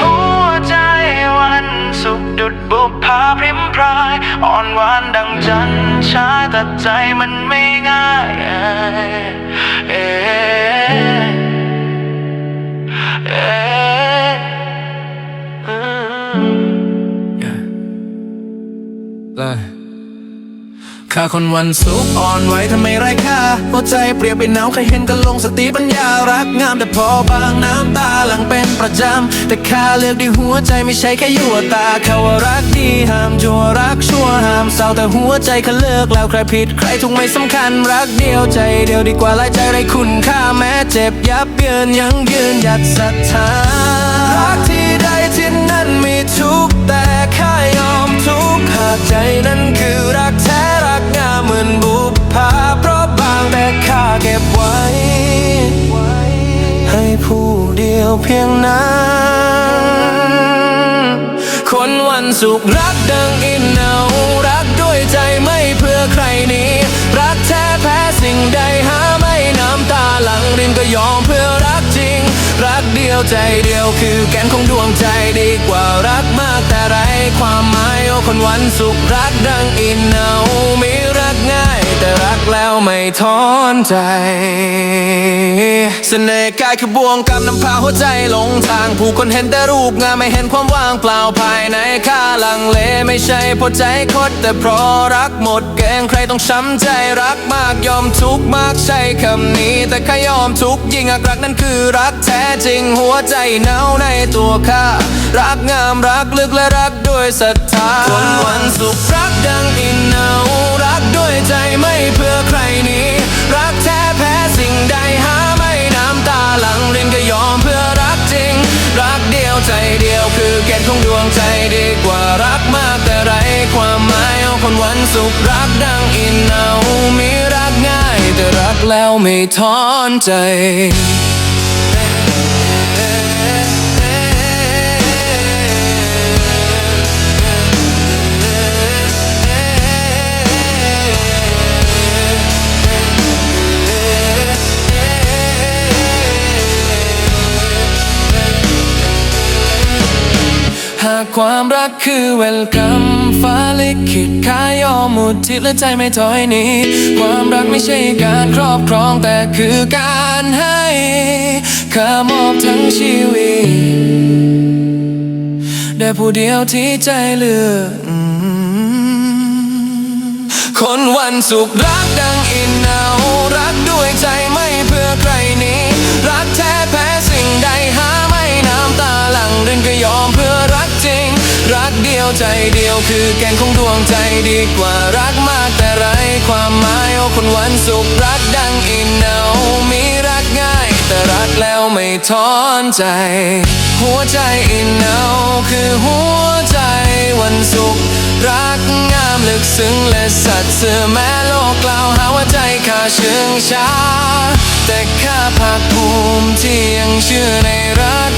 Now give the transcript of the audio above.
หัวใจวันสุขดุดบุพภาพริมพราย อ่อนหวานดังจันทร์ชาแต่ใจมันไม่ง่ายเอ้ยเอ้ยเอ้ย อืมข้าคนวันสุขอ่อนไหวทำไมไร้ค่าหัวใจเปรียบเป็นหนาวใครเห็นก็ลงสติปัญญารักงามแต่พอบางน้ำตาหลังเป็นประจำ แต่ข้าเลือกด้วยหัวใจไม่ใช่แค่ยั่วตาเขาว่ารักดีห้ามจัวรักชั่วห้ามเศร้าแต่หัวใจข้าเลิกแล้วใครผิดใครถูกไม่สำคัญรักเดียวใจเดียวดีกว่าหลายใจไร้คุณค่าแม้เจ็บยับเยินยังยืนหยัดศรัทธารักที่ เพียงนั้น คนวันสุขรักดังอินเนารักด้วยใจไม่เพื่อใครนี้ รักแท้แพ้สิ่งใดหาไม่น้ำตาหลังรินก็ยอมเพื่อรักจริง รักเดียวใจเดียวคือแกนของดวงใจดีกว่ารักมากแต่ไรความหมายโอ้คนวันสุขรักดังอินเนา ไม่ทอนใจเสน่ห์กายคือบ่วงกำนำพาหัวใจหลงทาง ผู้คนเห็นแต่รูปงามไม่เห็นความว่างเปล่าภายในข้าลังเลไม่ใช่เพราะใจคดแต่เพราะรักหมดแกงใครต้องช้ำใจรักมากยอมทุกข์มากใช่คำนี้ แต่ข้ายอมทุกข์ยิ่งหากรักนั้นคือรักแท้จริงหัวใจหนาวในตัวข้ารักงามรักลึกและรักด้วยศรัทธาคนวันสุขรักดังอินเนา วงใจดีกว่ารักมากแต่ไรความหมายเอาคนวันสุขรักดังอินเอามีรักง่ายแต่รักแล้วไม่ท้อนใจ หากความรักคือเวลกัมฟ้าลิขิตขายอมหมุดทิศและใจไม่ถอยหนีความรักไม่ใช่การครอบครองแต่คือการให้ข้ามอบทั้งชีวิตได้ผู้เดียวที่ใจเลือกคนวันสุขรักดังอินเนารัก รักเดียวใจเดียวคือแกนของดวงใจดีกว่ารักมากแต่ไรความหมายโอ้คนวันสุขรักดังอินเนามีรักง่าย แต่รักแล้วไม่ทอนใจ หัวใจอินเนาคือหัวใจวันสุขรักงามลึกซึ้งและสัตย์ซื่อแม้โลกกล่าวหาว่าใจข้าเชื่องช้า แต่ข้าภาคภูมิที่ยังเชื่อในรัก